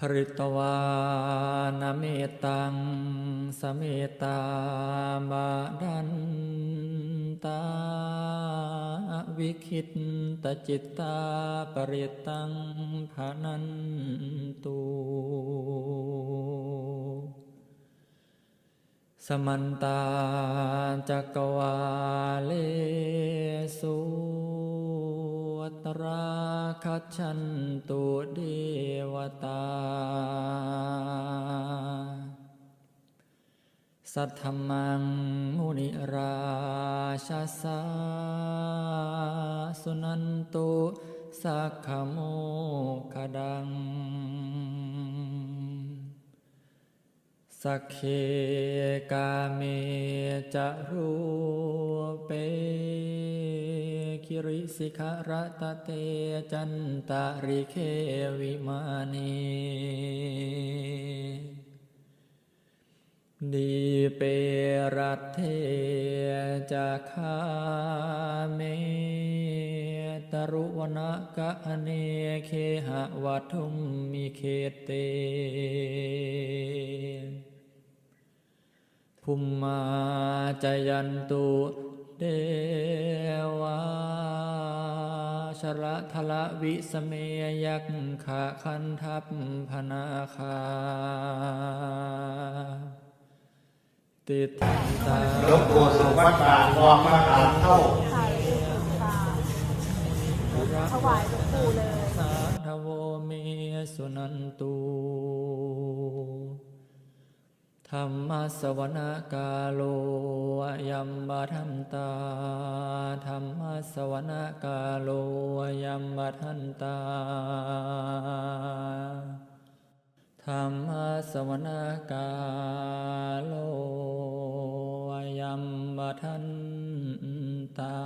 ภริตวานเมตังสเมตาบาดันตาวิคิตตจิตตาปริตังภานันตุสมันตาจักวาเลสุวัตรา คัจฉันตุเดวตา สัทธมังมุนิราชาสาสุนันตุสักขโมคดัง สักเคกาเมจะรูเป คิริสิขรตะเตจันตาริเควิมานีดีเปรัตเทจะคาเมตรุวนกะเนเคหะวัทุมมิเคเตภุมมาจยันตุเดวา ชละทละวิสเมยักขะคันทัพพนาคา ติดทันตาหลวงปู่สุวัตตาออกมาอ่านเข้าค่ะค่ะถวายหลวงปู่เลย สาธโวเมสุนันตุ ธรรมสวนกาโลยัมบทันตาธรรมสวนกาโลยัมบทันตาธรรมสวนกาโลยัมบทันตา